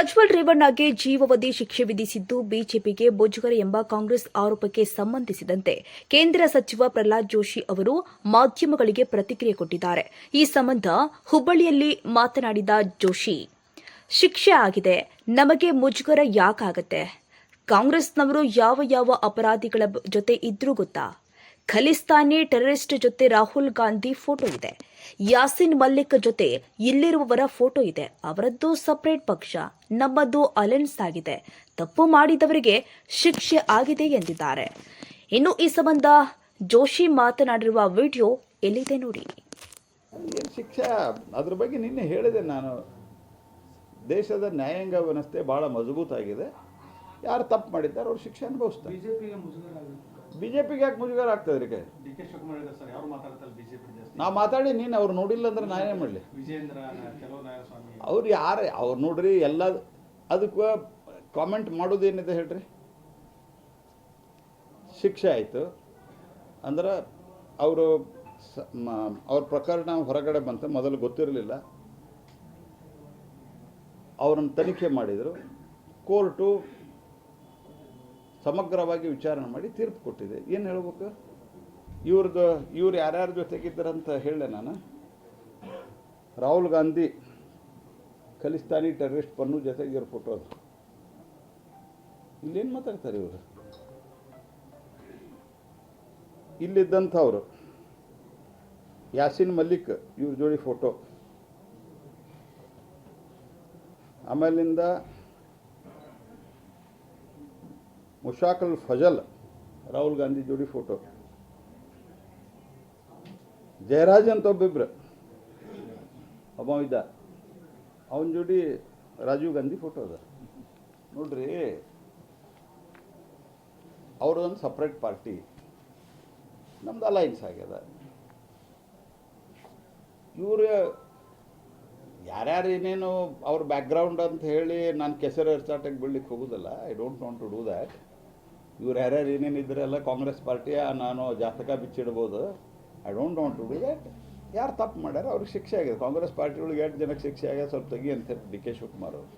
ಪ್ರಜ್ವಲ್ ರೇವಣ್ಣಗೆ ಜೀವಾವಧಿ ಶಿಕ್ಷೆ ವಿಧಿಸಿದ್ದು ಬಿಜೆಪಿಗೆ ಬುಜುಗರ ಎಂಬ ಕಾಂಗ್ರೆಸ್ ಆರೋಪಕ್ಕೆ ಸಂಬಂಧಿಸಿದಂತೆ ಕೇಂದ್ರ ಸಚಿವ ಪ್ರಹ್ಲಾದ್ ಜೋಶಿ ಅವರು ಮಾಧ್ಯಮಗಳಿಗೆ ಪ್ರತಿಕ್ರಿಯೆ ಕೊಟ್ಟಿದ್ದಾರೆ. ಈ ಸಂಬಂಧ ಹುಬ್ಬಳ್ಳಿಯಲ್ಲಿ ಮಾತನಾಡಿದ ಜೋಶಿ, ಶಿಕ್ಷೆ ಆಗಿದೆ, ನಮಗೆ ಮುಜುಗರ ಯಾಕಾಗತ್ತೆ? ಕಾಂಗ್ರೆಸ್ನವರು ಯಾವ ಯಾವ ಅಪರಾಧಿಗಳ ಜೊತೆ ಇದ್ರೂ ಗೊತ್ತಾ? ಖಲಿಸ್ತಾನಿ ಟೆರರಿಸ್ಟ್ ಜೊತೆ ರಾಹುಲ್ ಗಾಂಧಿ ಫೋಟೋ ಇದೆ. ಯಾಸಿನ್ ಮಲ್ಲಿಕ್ ಜೊತೆ ಇಲ್ಲಿರುವವರ ಫೋಟೋ ಇದೆ. ಅವರದ್ದು ಸಪರೇಟ್ ಪಕ್ಷ ನಮ್ಮದು ಅಲೆನ್ಸ್ ಆಗಿದೆ. ತಪ್ಪು ಮಾಡಿದವರಿಗೆ ಶಿಕ್ಷೆ ಆಗಿದೆ ಎಂದಿದ್ದಾರೆ. ಇನ್ನು ಈ ಸಂಬಂಧ ಜೋಶಿ ಮಾತನಾಡಿರುವ ವಿಡಿಯೋ ಎಲ್ಲಿದೆ ನೋಡಿ. ಏನು ಶಿಕ್ಷೆ? ಅದ್ರ ಬಗ್ಗೆ ನಿನ್ನೆ ಹೇಳಿದೆ ನಾನು. ದೇಶದ ನ್ಯಾಯಾಂಗ ವ್ಯವಸ್ಥೆ ಭಾಳ ಮಜಬೂತಾಗಿದೆ. ಯಾರು ತಪ್ಪು ಮಾಡಿದ್ದಾರೆ ಅವ್ರು ಶಿಕ್ಷೆ ಅನುಭವಿಸ್ತಾರೆ. ಬಿ ಜೆ ಪಿಗೆ ಯಾಕೆ ಮುಜುಗರ ಆಗ್ತದೆ ರೀ ಡಿ ಕೆ ಶಿವಕುಮಾರ್ ಸರ್ ಯಾರು ಮಾತಾಡ್ತಾರೆ ಬಿಜೆಪಿ ಜಾಸ್ತಿ? ನಾ ಮಾತಾಡಿ ನೀನು ಅವ್ರು ನೋಡಿಲ್ಲ ಅಂದ್ರೆ ನಾನೇ ಮಾಡಲಿ? ಅವ್ರು ಯಾರು ಅವ್ರು ನೋಡ್ರಿ ಎಲ್ಲ ಅದಕ್ಕೆ ಕಾಮೆಂಟ್ ಮಾಡೋದೇನಿದೆ ಹೇಳ್ರಿ? ಶಿಕ್ಷೆ ಆಯಿತು. ಅಂದ್ರೆ ಅವರು ಅವ್ರ ಪ್ರಕರಣ ಹೊರಗಡೆ ಬಂತು ಮೊದಲು ಗೊತ್ತಿರಲಿಲ್ಲ. ಅವ್ರನ್ನ ತನಿಖೆ ಮಾಡಿದರು. ಕೋರ್ಟು ಸಮಗ್ರವಾಗಿ ವಿಚಾರಣೆ ಮಾಡಿ ತೀರ್ಪು ಕೊಟ್ಟಿದೆ. ಏನು ಹೇಳ್ಬೇಕು? ಇವ್ರದ್ದು ಇವ್ರು ಯಾರ್ಯಾರ ಅಂತ ಹೇಳಿದೆ ನಾನು. ರಾಹುಲ್ ಗಾಂಧಿ ಖಲಿಸ್ತಾನಿ ಟೆರರಿಸ್ಟ್ ಪನ್ನು ಜೊತೆಗೆ ಇವ್ರ ಫೋಟೋ ಇಲ್ಲೇನು ಮಾತಾಡ್ತಾರೆ ಇವರು? ಇಲ್ಲಿದ್ದಂಥವ್ರು. ಯಾಸಿನ್ ಮಲ್ಲಿಕ್ ಇವ್ರ ಜೋಡಿ ಫೋಟೋ ಆಮೇಲಿಂದ ಮುಷಾಕಲ್ ಫಜಲ್ ರಾಹುಲ್ ಗಾಂಧಿ ಜೋಡಿ ಫೋಟೋ. ಜಯರಾಜ್ ಅಂತ ಒಬ್ಬಿಬ್ರು. ಒಬ್ಬ ಇದ್ದ. ಅವನ ಜೋಡಿ ರಾಜೀವ್ ಗಾಂಧಿ ಫೋಟೋ ಅದ. ನೋಡ್ರಿ, ಅವ್ರದೊಂದು ಸಪ್ರೇಟ್ ಪಾರ್ಟಿ ನಮ್ದು ಅಲೈನ್ಸ್ ಆಗ್ಯದ. ಇವರು ಯಾರ್ಯಾರು ಏನೇನು ಅವ್ರ ಬ್ಯಾಕ್ಗ್ರೌಂಡ್ ಅಂತ ಹೇಳಿ ನಾನು ಕೆಸರು ಎರ್ಚಾಟಕ್ಕೆ ಬೀಳ್ಲಿಕ್ಕೆ ಹೋಗೋದಲ್ಲ. I don't want to do that ಇವ್ರು ಯಾರ್ಯಾರು ಏನೇನು ಇದ್ರೆಲ್ಲ ಕಾಂಗ್ರೆಸ್ ಪಾರ್ಟಿಯ ನಾನು ಜಾತಕ ಬಿಚ್ಚಿಡ್ಬೋದು. I don't want to do that ಯಾರು ತಪ್ಪು ಮಾಡ್ಯಾರ ಅವ್ರಿಗೆ ಶಿಕ್ಷೆ ಆಗಿದೆ. ಕಾಂಗ್ರೆಸ್ ಪಾರ್ಟಿ ಒಳಗೆ ಎಷ್ಟು ಜನಕ್ಕೆ ಶಿಕ್ಷೆ ಆಗ್ಯದ. ಸ್ವಲ್ಪ ತೆಗಿ ಅಂತ ಡಿ ಕೆ ಶಿವಕುಮಾರ್ ಅವರು.